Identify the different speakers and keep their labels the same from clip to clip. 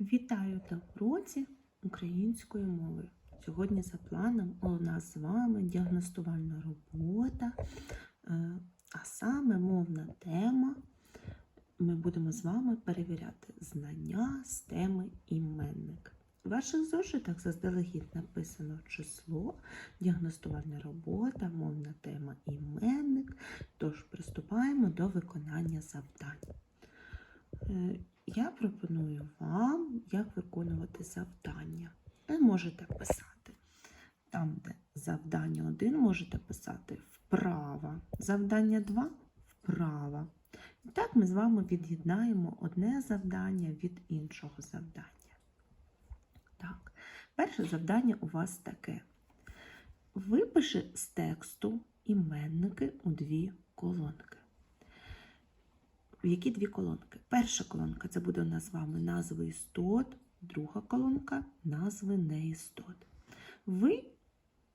Speaker 1: Вітаю на уроці української мови. Сьогодні за планом у нас з вами діагностувальна робота, е, а саме мовна тема. Ми будемо з вами перевіряти знання з теми іменник. У ваших зошитах заздалегідь написано число, діагностувальна робота, мовна тема іменник. Тож приступаємо до виконання завдань. Я пропоную вам, як виконувати завдання. Ви можете писати там, де завдання 1, можете писати вправо. Завдання 2 вправо. І так ми з вами від'єднаємо одне завдання від іншого завдання. Так, перше завдання у вас таке. Випиши з тексту іменники у дві колонки. В які дві колонки? Перша колонка це буде у нас з вами назви істот, друга колонка назви неістот. Ви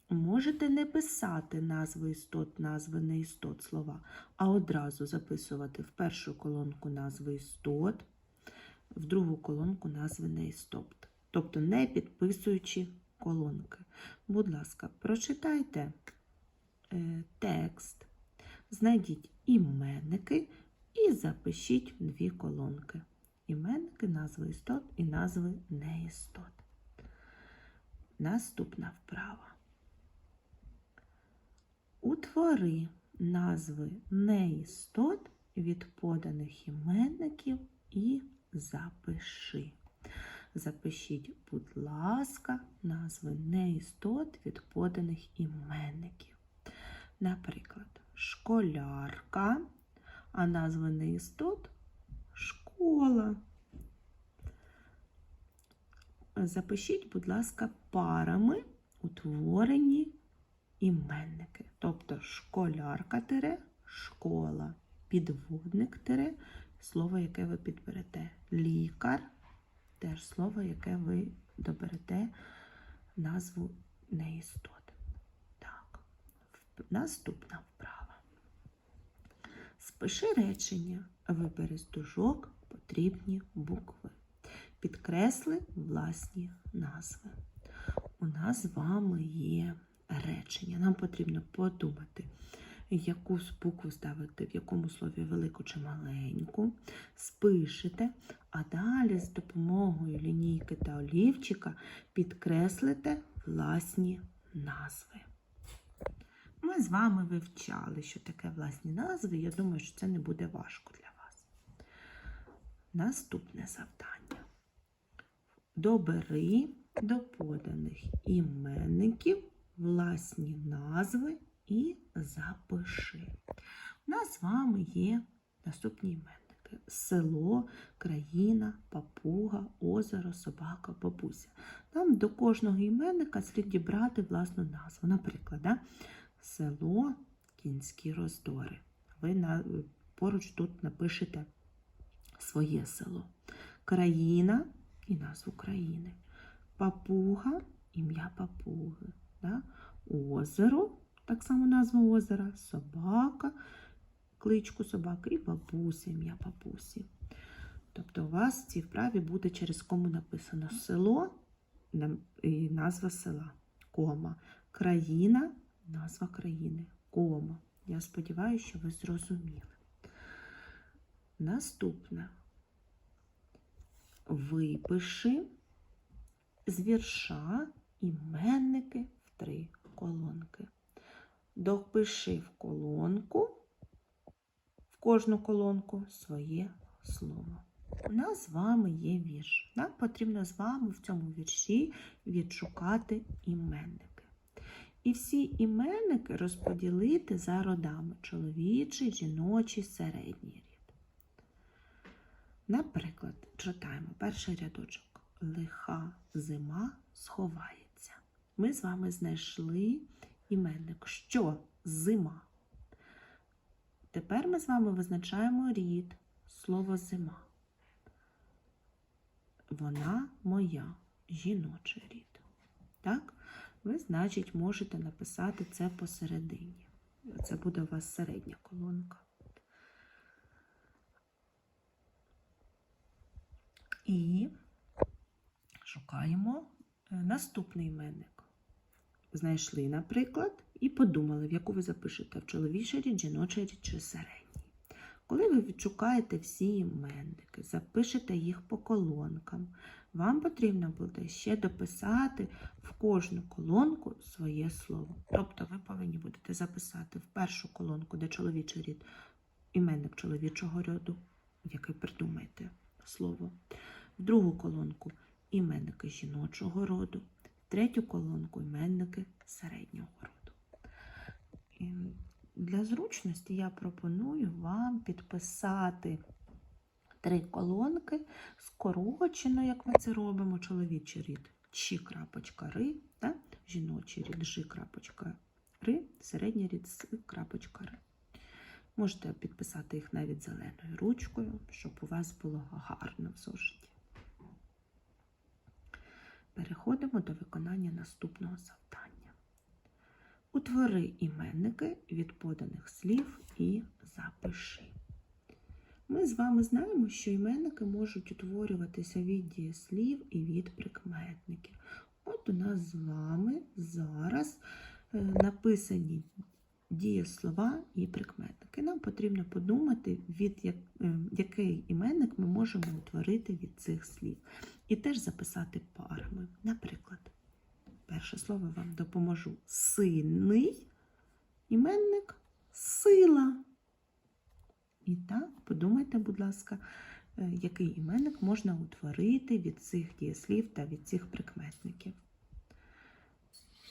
Speaker 1: можете не писати назви істот, назви неістот слова, а одразу записувати в першу колонку назви істот, в другу колонку назви неістот. Тобто не підписуючи колонки. Будь ласка, прочитайте е, текст, знайдіть іменники і запишіть в дві колонки. Іменники, назви істот і назви неістот. Наступна вправа. Утвори назви неістот від поданих іменників і запиши. Запишіть, будь ласка, назви неістот від поданих іменників. Наприклад, школярка, а назви неістот школа. Запишіть, будь ласка, парами утворені іменники. Тобто школярка тире школа, підводник тире слово, яке ви підберете. Лікар теж слово, яке ви доберете назву неістот. Так, наступна вправа. Спиши речення, вибери з дужок потрібні букви. Підкресли власні назви. У нас з вами є речення. Нам потрібно подумати, яку букву ставити, в якому слові велику чи маленьку. Спишете, а далі з допомогою лінійки та олівчика підкреслите власні назви. Ми з вами вивчали, що таке власні назви. Я думаю, що це не буде важко для вас. Наступне завдання. Добери до поданих іменників власні назви і запиши. У нас з вами є наступні іменники: село, країна, папуга, озеро, собака, бабуся. Нам до кожного іменника слід дібрати власну назву. Наприклад, да? Село Кінські роздори. Ви на, поруч тут напишете своє село. Країна і назву країни. Папуга, ім'я папуги. Да? Озеро, так само назва озера, собака, кличку собаки і бабуся, ім'я бабусі. Тобто у вас в цій вправі буде через кому написано село і назва села, кома, країна, назва країни, кома. Я сподіваюся, що ви зрозуміли. Наступне. Випиши з вірша іменники в три колонки. Допиши в колонку, в кожну колонку своє слово. У нас з вами є вірш. Нам потрібно з вами в цьому вірші відшукати іменники. І всі іменники розподілити за родами чоловічий, жіночий, середній рід. Наприклад, читаємо перший рядочок. Лиха зима сховається. Ми з вами знайшли іменник. Що зима? Тепер ми з вами визначаємо рід слово зима. Вона моя, жіночий рід. Так? Ви, значить, можете написати це посередині. Це буде у вас середня колонка. І Шукаємо е, наступний іменник. Знайшли, наприклад, і подумали, в яку ви запишете в чоловічий рід, жіночий рід чи середній. Коли ви відшукаєте всі іменники, запишете їх по колонкам, вам потрібно буде ще дописати в кожну колонку своє слово. Тобто ви повинні будете записати в першу колонку, де чоловічий рід, іменник чоловічого роду, який придумаєте слово, в другу колонку іменники жіночого роду, в третю колонку іменники середнього роду. Для зручності я пропоную вам підписати три колонки скорочено, як ми це робимо, чоловічий рід чи крапочка ри, та жіночий рід жи крапочка ри, середній рід с крапочка ри. Можете підписати їх навіть зеленою ручкою, щоб у вас було гарно в зошиті. Переходимо до виконання наступного завдання. Утвори іменники від поданих слів і запиши. Ми з вами знаємо, що іменники можуть утворюватися від дієслів і від прикметників. От у нас з вами зараз е, написані дієслова і прикметники. Нам потрібно подумати, від е, який іменник ми можемо утворити від цих слів. І теж записати парами. Наприклад, перше слово вам допоможу. Сильний іменник сила. І так, подумайте, будь ласка, е, який іменник можна утворити від цих дієслів та від цих прикметників.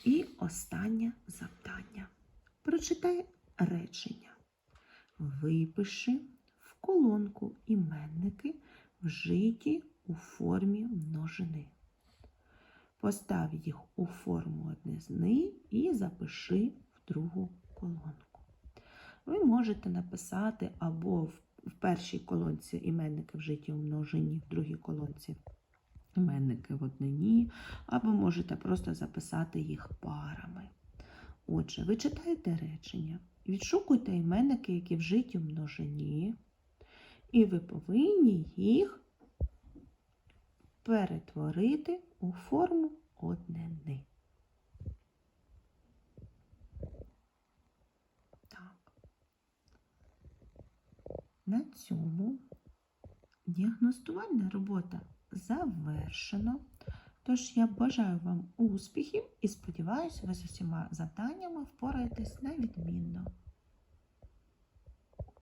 Speaker 1: І останнє завдання. Прочитай речення. Випиши в колонку іменники, вжиті у формі множини. Постав їх у форму однизни і запиши в другу колонку. Ви можете написати або в в першій колонці іменники вжиті у множині, в другій колонці іменники в однині, або можете просто записати їх парами. Отже, ви читаєте речення, відшукуйте іменники, які вжиті у множині, і ви повинні їх перетворити у форму однини. Так. На цьому діагностувальна робота завершена. Тож я бажаю вам успіхів і сподіваюся, ви з усіма завданнями впораєтесь на відмінно.